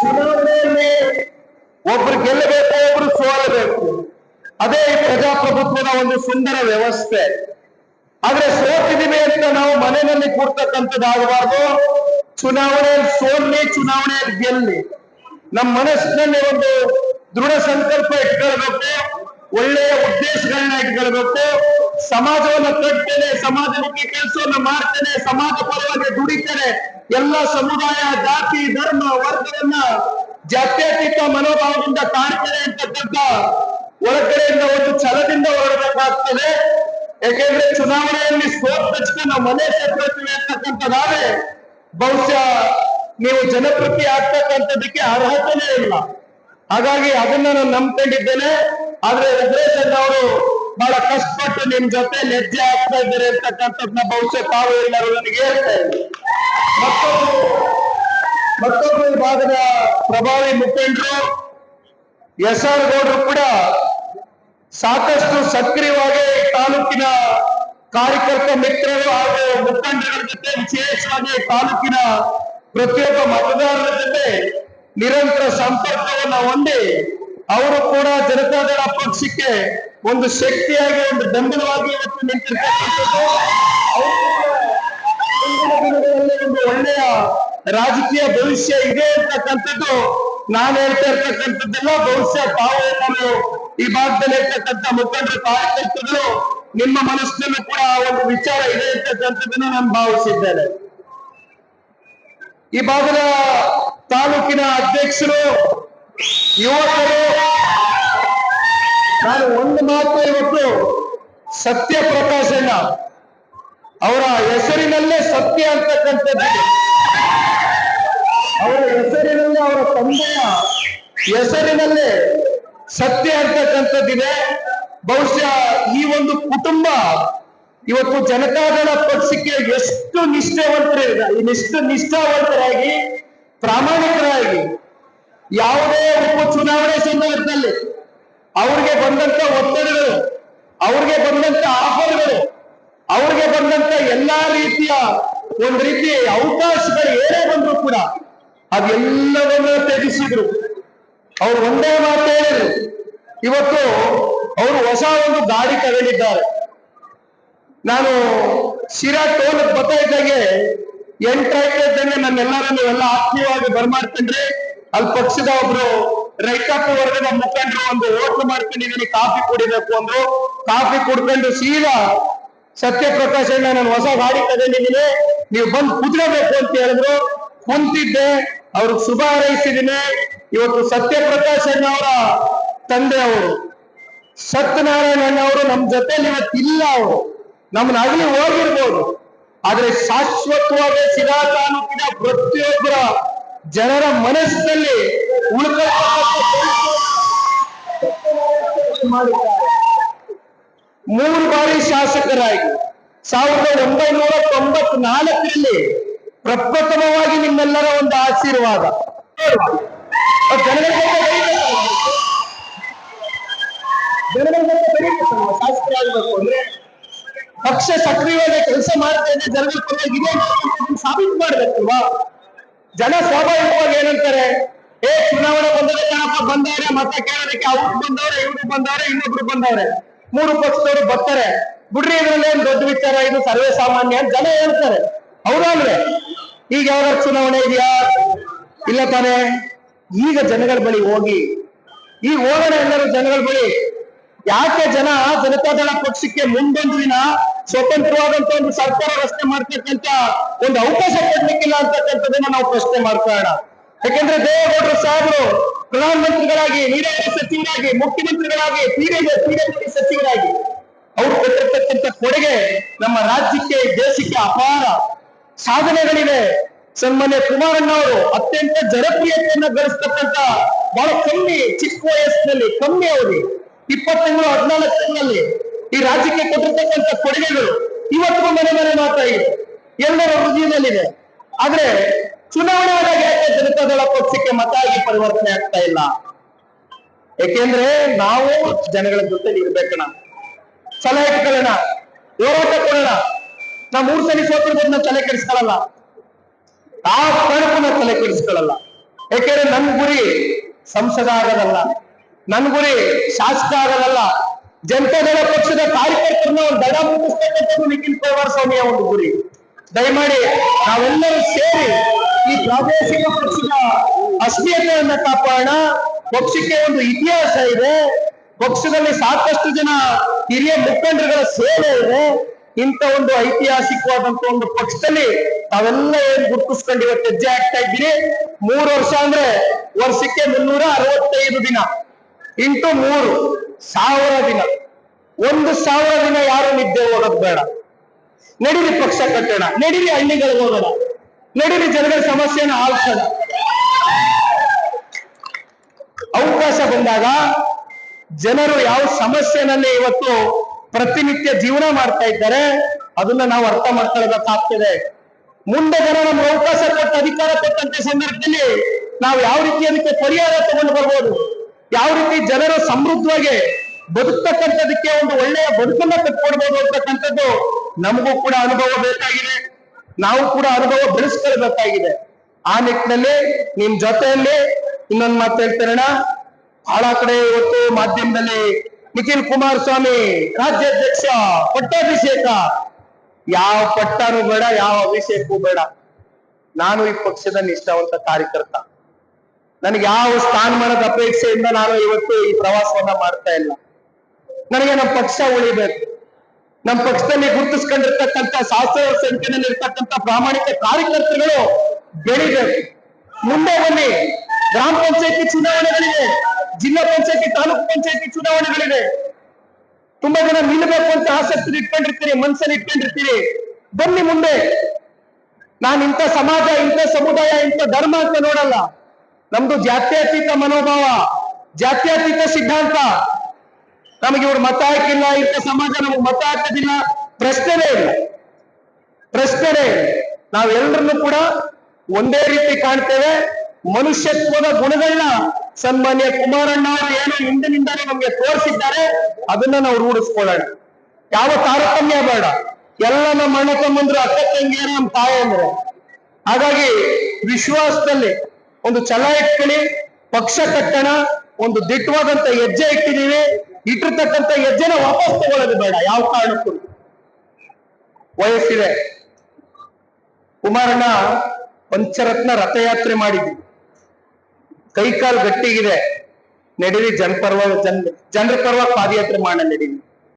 ಚುನಾವಣೆಯಲ್ಲಿ ಒಬ್ರು ಗೆಲ್ಲಬೇಕು, ಒಬ್ರು ಸೋಲಬೇಕು. ಅದೇ ಈ ಪ್ರಜಾಪ್ರಭುತ್ವದ ಒಂದು ಸುಂದರ ವ್ಯವಸ್ಥೆ. ಆದ್ರೆ ಸೋತಿದೀವಿ ಅಂತ ನಾವು ಮನೆಯಲ್ಲಿ ಕೂರ್ತಕ್ಕಂಥದ್ದಾಗಬಾರ್ದು ಚುನಾವಣೆಯಲ್ಲಿ ಸೋಲ್ಲಿ ಚುನಾವಣೆಯಲ್ಲಿ ಗೆಲ್ಲಿ. ನಮ್ಮ ಮನಸ್ಸಿನಲ್ಲಿ ಒಂದು ದೃಢ ಸಂಕಲ್ಪ ಇಟ್ಕೊಳ್ಬೇಕು, ಒಳ್ಳೆಯ ಉದ್ದೇಶಗಳನ್ನ ಇಟ್ಕೊಳ್ಬೇಕು. ಸಮಾಜವನ್ನ ಕಟ್ತೇನೆ ಸಮಾಜಕ್ಕೆ ಕೆಲಸವನ್ನು ಮಾಡ್ತೇನೆ, ಸಮಾಜ ಪರವಾಗಿ ದುಡಿತೇನೆ. ಎಲ್ಲ ಸಮುದಾಯ, ಜಾತಿ, ಧರ್ಮ, ವರ್ಗವನ್ನ ಜಾತ್ಯತೀತ ಮನೋಭಾವದಿಂದ ಕಾಣ್ತದೆ ಅಂತಕ್ಕಂಥ ಹೊರಗಡೆಯಿಂದ ಒಂದು ಛಲದಿಂದ ಹೊರಡಬೇಕಾಗ್ತದೆ. ಯಾಕೆಂದ್ರೆ ಚುನಾವಣೆಯಲ್ಲಿ ಸ್ಕೋಪ್ ತಕ್ಷಣ ನಾವು ಮನೆ ಸೇರ್ಕೊಳ್ತೀವಿ ಅಂತಕ್ಕಂಥದ್ದಾದ್ರೆ ಬಹುಶಃ ನೀವು ಜನಪ್ರತಿ ಆಗ್ತಕ್ಕಂಥದ್ದಕ್ಕೆ ಅರ್ಹತೆನೇ ಇಲ್ಲ. ಹಾಗಾಗಿ ಅದನ್ನ ನಾನು ನಂಬ್ಕೊಂಡಿದ್ದೇನೆ. ಆದ್ರೆ ರುದ್ರೇಶ್ ಅವರು ಬಹಳ ಕಷ್ಟಪಟ್ಟು ನಿಮ್ ಜೊತೆ ಹೆಜ್ಜೆ ಆಗ್ತಾ ಇದ್ದಾರೆ ಅಂತಕ್ಕಂಥದ್ನ ಬಹುಶಃ ತಾವು ಎಲ್ಲರೂ ನನಗೆ ಹೇಳ್ತಾ ಇದ್ದಾರೆ. ಮತ್ತೊಬ್ರು ಮತ್ತೊಬ್ಬರು ಈ ಭಾಗದ ಪ್ರಭಾವಿ ಮುಖಂಡರು ಎಸ್ ಆರ್ ಗೌಡರು ಕೂಡ ಸಾಕಷ್ಟು ಸಕ್ರಿಯವಾಗಿ ತಾಲೂಕಿನ ಕಾರ್ಯಕರ್ತ ಮಿತ್ರರು ಹಾಗೂ ಮುಖಂಡರ ಜೊತೆ ವಿಶೇಷವಾಗಿ ತಾಲೂಕಿನ ಪ್ರತಿಯೊಬ್ಬ ಮತದಾರರ ಜೊತೆ ನಿರಂತರ ಸಂಪರ್ಕವನ್ನು ಹೊಂದಿ ಅವರು ಕೂಡ ಜನತಾದಳ ಪಕ್ಷಕ್ಕೆ ಒಂದು ಶಕ್ತಿಯಾಗಿ, ಒಂದು ಬೆಂಬಲವಾಗಿ ಇವತ್ತು ನಿಂತಿರ್ತಕ್ಕಂಥದ್ದು ಒಂದು ಒಳ್ಳೆಯ ರಾಜಕೀಯ ಭವಿಷ್ಯ ಇದೆ ಅಂತಕ್ಕಂಥದ್ದು. ನಾನು ಹೇಳ್ತಾ ಇರ್ತಕ್ಕಂಥದ್ದೆಲ್ಲ ಭವಿಷ್ಯ ತಾವು ಈ ಭಾಗದಲ್ಲಿ ಇರ್ತಕ್ಕಂಥ ಮುಖಂಡರು ಕಾರ್ಯಕರ್ತರು, ನಿಮ್ಮ ಮನಸ್ಸಿನಲ್ಲೂ ಕೂಡ ಆ ಒಂದು ವಿಚಾರ ಇದೆ ಅಂತಕ್ಕಂಥದ್ದನ್ನ ನಾನು ಭಾವಿಸಿದ್ದೇನೆ. ಈ ಭಾಗದ ತಾಲೂಕಿನ ಅಧ್ಯಕ್ಷರು, ಯುವಕರು, ನಾನು ಒಂದು ಮಾತು ಇವತ್ತು ಸತ್ಯ ಪ್ರಕಾಶಣ್ಣ ಅವರ ಹೆಸರಿನಲ್ಲೇ ಸತ್ಯ ಅಂತಕ್ಕಂಥದ್ದಿದೆ ಅವರ ಹೆಸರಿನಲ್ಲೇ ಅವರ ತಂದೆಯ ಹೆಸರಿನಲ್ಲಿ ಸತ್ಯ ಅಂತಕ್ಕಂಥದ್ದಿದೆ ಬಹುಶಃ ಈ ಒಂದು ಕುಟುಂಬ ಇವತ್ತು ಜನತಾದಳ ಪಕ್ಷಕ್ಕೆ ಎಷ್ಟು ನಿಷ್ಠಾವಂತರಿದೆ. ಎಷ್ಟು ನಿಷ್ಠಾವಂತರಾಗಿ, ಪ್ರಾಮಾಣಿಕರಾಗಿ ಯಾವುದೇ ಉಪ ಚುನಾವಣೆ ಸಂದರ್ಭದಲ್ಲಿ ಅವ್ರಿಗೆ ಬಂದಂತ ಒತ್ತಡಗಳು, ಅವ್ರಿಗೆ ಬಂದಂತ ಆಫರ್ಗಳು ಅವ್ರಿಗೆ ಬಂದಂತ ಎಲ್ಲಾ ರೀತಿಯ ಒಂದ್ ರೀತಿ ಅವಕಾಶಗಳು ಏನೇ ಬಂದ್ರು ಕೂಡ ಅದೆಲ್ಲವನ್ನ ತ್ಯಜಿಸಿದ್ರು. ಅವ್ರು ಒಂದೇ ಮಾತು ಹೇಳಿದ್ರು. ಇವತ್ತು ಅವರು ಹೊಸ ಒಂದು ಗಾಡಿ ತಗೊಂಡಿದ್ದಾರೆ. ನಾನು ಶಿರಾ ಟೋಲ್ ಬರ್ತಾ ಇದ್ದಾಗೆ ಎಂಟಾಯ್ತಾ ಇದ್ದಂಗೆ ನನ್ನೆಲ್ಲರೂ ನೀವೆಲ್ಲ ಆತ್ಮೀಯವಾಗಿ ಬರ್ಮಾಡ್ಕೊಂಡ್ರಿ, ಅಲ್ಲಿ ಪಕ್ಷದ ಒಬ್ರು ರೈತಾಪಿ ವರ್ಗದ ಮುಖಂಡರು ಒಂದು ಹೋಟ್ಲು ಮಾಡ್ಕೊಂಡಿದ್ದೀನಿ ಕಾಫಿ ಕುಡಿಬೇಕು ಅಂದ್ರು. ಕಾಫಿ ಕುಡ್ಕೊಂಡು ಸೀದಾ ಸತ್ಯಪ್ರಕಾಶ್ ನಾನು ಹೊಸ ಗಾಡಿ ತಗೊಂಡಿದ್ದೀನಿ, ನೀವು ಬಂದು ಕುದುರಬೇಕು ಅಂತ ಹೇಳಿದ್ರು. ಕುಂತಿದ್ದೆ ಅವ್ರಿಗೆ ಶುಭ ಹಾರೈಸಿದ್ದೀನಿ ಇವತ್ತು ಸತ್ಯಪ್ರಕಾಶ್ ಅಣ್ಣ ಅವರ ತಂದೆ ಅವರು. ಸತ್ಯನಾರಾಯಣ ಅಣ್ಣ ಅವರು ನಮ್ ಜೊತೆಲಿ ಇವತ್ತು ಇಲ್ಲ ಅವರು. ನಮ್ನ ಅಗಲಿ ಹೋಗಿರ್ಬೋದು. ಆದ್ರೆ ಶಾಶ್ವತವಾಗಿ ಶಿರಾ ತಾಲೂಕಿನ ಪ್ರತಿಯೊಬ್ಬರ ಜನರ ಮನಸ್ಸಿನಲ್ಲಿ ಉಳಿದ ಮೂರು ಬಾರಿ ಶಾಸಕರಾಗಿ ಸಾವಿರದ ಒಂಬೈನೂರ ತೊಂಬತ್ನಾಲ್ಕರಲ್ಲಿ ಪ್ರಪ್ರಥಮವಾಗಿ ನಿಮ್ಮೆಲ್ಲರ ಒಂದು ಆಶೀರ್ವಾದ. ಆಗಬೇಕು? ಅಂದ್ರೆ ಪಕ್ಷ ಸಕ್ರಿಯವಾಗಿ ಕೆಲಸ ಮಾಡ್ತಾ ಇದೆ ಜನಗಳ ಪರವಾಗಿದೆ ಅಂತ ಸಾಬೀತು ಮಾಡ್ಬೇಕಲ್ವಾ ಜನ ಸ್ವಾಭಾವಿಕವಾಗಿ ಏನಂತಾರೆ, ಏ, ಚುನಾವಣೆ ಬಂದರೆ ಜನಪ್ಪ ಬಂದವ್ರೆ? ಮತ ಕೇಳೋದಕ್ಕೆ ಅವ್ರು ಬಂದವ್ರೆ, ಇವ್ರು ಬಂದವ್ರೆ, ಇನ್ನೊಬ್ರು ಬಂದವ್ರೆ. ಮೂರು ಪಕ್ಷದವರು ಬರ್ತಾರೆ. ಬಿಡ್ರಿ ಇದ್ರಲ್ಲಿ ಏನ್ ದೊಡ್ಡ ವಿಚಾರ, ಇದು ಸರ್ವೇ ಸಾಮಾನ್ಯ ಜನ ಹೇಳ್ತಾರೆ. ಹೌದಲ್ವೇ? ಈಗ ಯಾವ ಚುನಾವಣೆ ಇದೆಯಾ? ಇಲ್ಲ ತಾನೇ. ಈಗ ಜನಗಳ ಬಳಿ ಹೋಗಿ. ಈಗ ಹೋಗೋಣ ಎಲ್ಲರೂ ಜನಗಳ ಬಳಿ. ಯಾಕೆ ಜನ ಜನತಾದಳ ಪಕ್ಷಕ್ಕೆ ಮುಂದೊಂದು ದಿನ ಸ್ವತಂತ್ರವಾದಂತ ಒಂದು ಸರ್ಕಾರ ರಚನೆ ಮಾಡ್ತಕ್ಕಂತ ಒಂದು ಅವಕಾಶ ಕೊಡ್ಲಿಕ್ಕಿಲ್ಲ ಅಂತಕ್ಕಂಥದ್ದನ್ನ ನಾವು ಪ್ರಶ್ನೆ ಮಾಡ್ಕೋಣ ಯಾಕೆಂದ್ರೆ ದೇವೇಗೌಡರು ಸಾಹೇಬರು ಪ್ರಧಾನಮಂತ್ರಿಗಳಾಗಿ ನೀರಾವರಿ ಸಚಿವರಾಗಿ, ಮುಖ್ಯಮಂತ್ರಿಗಳಾಗಿ ತೀರೆ ತೀರೆ ಸಚಿವರಾಗಿ, ಅವ್ರು ಕೊಟ್ಟಿರ್ತಕ್ಕಂಥ ಕೊಡುಗೆ ನಮ್ಮ ರಾಜ್ಯಕ್ಕೆ, ದೇಶಕ್ಕೆ ಅಪಾರ. ಸಾಧನೆಗಳಿವೆ. ಸನ್ಮಾನ್ಯ ಕುಮಾರಣ್ಣ ಅವರು ಅತ್ಯಂತ ಜನಪ್ರಿಯತೆಯನ್ನ ಗಳಿಸ್ತಕ್ಕಂತ ಬಹಳ ಕಮ್ಮಿ, ಚಿಕ್ಕ ವಯಸ್ಸಿನಲ್ಲಿ, ಕಮ್ಮಿ ಅವಧಿ, ಇಪ್ಪತ್ತು ತಿಂಗಳು ಹದಿನಾಲ್ಕು ತಿಂಗಳಲ್ಲಿ ಈ ರಾಜ್ಯಕ್ಕೆ ಕೊಟ್ಟಿರ್ತಕ್ಕಂಥ ಕೊಡುಗೆಗಳು ಇವತ್ತು ಮನೆ ಮನೆ ಮಾತಾಗಿದೆ ಎಲ್ಲರ ಹೃದಯದಲ್ಲಿದೆ. ಆದ್ರೆ ಚುನಾವಣೆ ಆದಾಗ ಯಾಕೆ ಜನತಾದಳ ಪಕ್ಷಕ್ಕೆ ಮತ ಆಗಿ ಪರಿವರ್ತನೆ ಆಗ್ತಾ ಇಲ್ಲ? ಏಕೆಂದ್ರೆ ನಾವು ಜನಗಳ ಜೊತೆ ಇರ್ಬೇಕಣ ಸಲಹೆ ಕೇಳೋಣ ಹೋರಾಟ ಕೊಡೋಣ. ನಾ ಮೂರ್ ಸಲ ಸೋತಿರ್ಬೋದು ನಾವು ತಲೆ ಕೆಡಿಸ್ಕೊಳಲ್ಲ. ಆ ಕಾರಣಕ್ಕೂ ನಾವು ತಲೆ ಕೆಡಿಸ್ಕೊಳಲ್ಲ. ಯಾಕೆಂದ್ರೆ ನನ್ ಗುರಿ ಸಂಸದ ಆಗೋದಲ್ಲ. ನನ್ ಗುರಿ ಶಾಸಕ ಆಗೋದಲ್ಲ. ಜನತಾದಳ ಪಕ್ಷದ ಕಾರ್ಯಕರ್ತರನ್ನ ಒಂದು ದಡ ಮುಗಿಸ್ತಕ್ಕಂಥದ್ದು ನಿಖಿಲ್ ಕುಮಾರಸ್ವಾಮಿಯ ಒಂದು ಗುರಿ. ದಯಮಾಡಿ ನಾವೆಲ್ಲರೂ ಸೇರಿ ಈ ಪ್ರಾದೇಶಿಕ ಪಕ್ಷದ ಅಸ್ಮಿತೆಯನ್ನ ಕಾಪಾಡೋಣ. ಪಕ್ಷಕ್ಕೆ ಒಂದು ಇತಿಹಾಸ ಇದೆ. ಪಕ್ಷದಲ್ಲಿ ಸಾಕಷ್ಟು ಜನ ಹಿರಿಯ ಮುಖಂಡರುಗಳ ಸೇವೆ ಇದೆ. ಇಂಥ ಒಂದು ಐತಿಹಾಸಿಕವಾದಂತ ಒಂದು ಪಕ್ಷದಲ್ಲಿ ತಾವೆಲ್ಲ ಏನ್ ಗುರುತಿಸ್ಕೊಂಡು ಇವತ್ತು ಹೆಜ್ಜೆ ಹಾಕ್ತಾ ಇದ್ದೀರಿ? ಮೂರು ವರ್ಷ ಅಂದ್ರೆ ವರ್ಷಕ್ಕೆ ಮುನ್ನೂರ ಅರವತ್ತೈದು ದಿನ ಇಂಟು ಮೂರು ಸಾವಿರ ದಿನ. ಒಂದು ಸಾವಿರ ದಿನ ಯಾರು ನಿದ್ದೆ ಹೋಗೋದು ಬೇಡ. ನಡೀರಿ ಪಕ್ಷ ಕಟ್ಟೋಣ, ನಡೀರಿ ಹಳ್ಳಿಗಳಿಗೆ ಹೋಗೋಣ, ನಡೀರಿ ಜನಗಳ ಸಮಸ್ಯೆನ ಆಲ್ಸೋಣ. ಅವಕಾಶ ಬಂದಾಗ ಜನರು ಯಾವ ಸಮಸ್ಯೆನಲ್ಲಿ ಇವತ್ತು ಪ್ರತಿನಿತ್ಯ ಜೀವನ ಮಾಡ್ತಾ ಇದ್ದಾರೆ. ಅದನ್ನ ನಾವು ಅರ್ಥ ಮಾಡ್ಕೊಳ್ಬೇಕಾಗ್ತದೆ ಮುಂದೆ ಜನ ನಮ್ಗೆ ಅವಕಾಶ ಕೊಟ್ಟ ಅಧಿಕಾರ ಕೊಟ್ಟಂತ ಸಂದರ್ಭದಲ್ಲಿ ನಾವು ಯಾವ ರೀತಿ ಅದಕ್ಕೆ ಪರಿಹಾರ ತಗೊಂಡು ಬರ್ಬೋದು? ಯಾವ ರೀತಿ ಜನರು ಸಮೃದ್ಧವಾಗಿ ಬದುಕ್ತಕ್ಕಂಥದಕ್ಕೆ ಒಂದು ಒಳ್ಳೆಯ ಬದುಕನ್ನ ಕಟ್ಕೊಡ್ಬೋದು ಅಂತಕ್ಕಂಥದ್ದು ನಮಗೂ ಕೂಡ ಅನುಭವ ಬೇಕಾಗಿದೆ. ನಾವು ಕೂಡ ಅನುಭವ ಬೆಳೆಸ್ಕೊಳ್ಬೇಕಾಗಿದೆ. ಆ ನಿಟ್ಟಿನಲ್ಲಿ ನಿಮ್ ಜೊತೆಯಲ್ಲಿ ಇನ್ನೊಂದು ಮಾತು ಹೇಳ್ತಾರಣ ಬಹಳ ಕಡೆ ಇವತ್ತು ಮಾಧ್ಯಮದಲ್ಲಿ ನಿಖಿಲ್ ಕುಮಾರಸ್ವಾಮಿ, ರಾಜ್ಯಾಧ್ಯಕ್ಷ, ಪಟ್ಟಾಭಿಷೇಕ. ಯಾವ ಪಟ್ಟನೂ ಬೇಡ, ಯಾವ ಅಭಿಷೇಕವೂ ಬೇಡ. ನಾನು ಈ ಪಕ್ಷದ ನಿಷ್ಠಾವಂತ ಕಾರ್ಯಕರ್ತ. ನನಗೆ ಯಾವ ಸ್ಥಾನಮಾನದ ಅಪೇಕ್ಷೆಯಿಂದ ನಾನು ಇವತ್ತು ಈ ಪ್ರವಾಸವನ್ನ ಮಾಡ್ತಾ ಇಲ್ಲ. ನನಗೆ ನಮ್ಮ ಪಕ್ಷ ಉಳಿಬೇಕು. ನಮ್ಮ ಪಕ್ಷದಲ್ಲಿ ಗುರುತಿಸ್ಕೊಂಡಿರ್ತಕ್ಕಂಥ ಶಾಸ್ತ್ರ ಸಂಖ್ಯೆಯಲ್ಲಿ ಇರ್ತಕ್ಕಂಥ ಪ್ರಾಮಾಣಿಕ ಕಾರ್ಯಕರ್ತರುಗಳು ಬೆಳಿಬೇಕು. ಮುಂದೆ ಬನ್ನಿ. ಗ್ರಾಮ ಪಂಚಾಯತಿ ಚುನಾವಣೆಗಳಿವೆ. ಜಿಲ್ಲಾ ಪಂಚಾಯತಿ, ತಾಲೂಕು ಪಂಚಾಯತಿ ಚುನಾವಣೆಗಳಿವೆ. ತುಂಬಾ ಜನ ನಿಲ್ಲಬೇಕು ಅಂತ ಆಸಕ್ತಿ ಇಟ್ಕೊಂಡಿರ್ತೀರಿ, ಮನ್ಸಲ್ಲಿ ಇಟ್ಕೊಂಡಿರ್ತೀರಿ. ಬನ್ನಿ ಮುಂದೆ. ನಾನು ಇಂಥ ಸಮಾಜ, ಇಂಥ ಸಮುದಾಯ, ಇಂಥ ಧರ್ಮ ಅಂತ ನೋಡಲ್ಲ. ನಮ್ದು ಜಾತ್ಯತೀತ ಮನೋಭಾವ, ಜಾತ್ಯತೀತ ಸಿದ್ಧಾಂತ. ನಮಗೆ ಇವ್ರು ಮತ ಹಾಕಿಲ್ಲ, ಇಂಥ ಸಮಾಜ ನಮಗೆ ಮತ ಹಾಕೋದಿಲ್ಲ. ಪ್ರಶ್ನೆನೇ ಇಲ್ಲ. ಪ್ರಶ್ನೆನೇ ನಾವೆಲ್ಲರನ್ನು ಕೂಡ ಒಂದೇ ರೀತಿ ಕಾಣ್ತೇವೆ. ಮನುಷ್ಯತ್ವದ ಗುಣಗಳನ್ನ ಸನ್ಮಾನ್ಯ ಕುಮಾರಣ್ಣ ಅವರು ಏನು ಹಿಂದಿನಿಂದಾನೇ ನಮ್ಗೆ ತೋರಿಸಿದ್ದಾರೆ, ಅದನ್ನ ನಾವು ರೂಢಿಸ್ಕೊಳ್ಳೋಣ. ಯಾವ ತಾರತಮ್ಯ ಬೇಡ. ಎಲ್ಲ ನಮ್ಮ ಅಣ್ಣ ತಮ್ಮಂದ್ರು ಅಕ್ಕ ತಂಗಿಯರು ನಮ್ಮ ಅಂದ್ರೆ. ಹಾಗಾಗಿ ವಿಶ್ವಾಸದಲ್ಲಿ ಒಂದು ಛಲ ಇಟ್ಕೊಳ್ಳಿ, ಪಕ್ಷ ಕಟ್ಟಣ, ಒಂದು ದಿಟ್ಟವಾದಂತ ಹೆಜ್ಜೆ ಇಟ್ಟಿದೀವಿ ಇಟ್ಟಿರ್ತಕ್ಕಂಥ ಹೆಜ್ಜೆನ ವಾಪಸ್ ತಗೊಳ್ಳೋದು ಬೇಡ, ಯಾವ ಕಾರಣಕ್ಕೂ. ವಯಸ್ಸಿದೆ. ಕುಮಾರಣ್ಣ ಪಂಚರತ್ನ ರಥಯಾತ್ರೆ ಮಾಡಿದ್ವಿ. ಕೈಕಾಲು ಗಟ್ಟಿಗಿದೆ. ನಡೀರಿ ಜನಪರ್ವ ಜನ್ ಜನರ ಪರ್ವ ಪಾದಯಾತ್ರೆ ಮಾಡ ನಡೀರಿ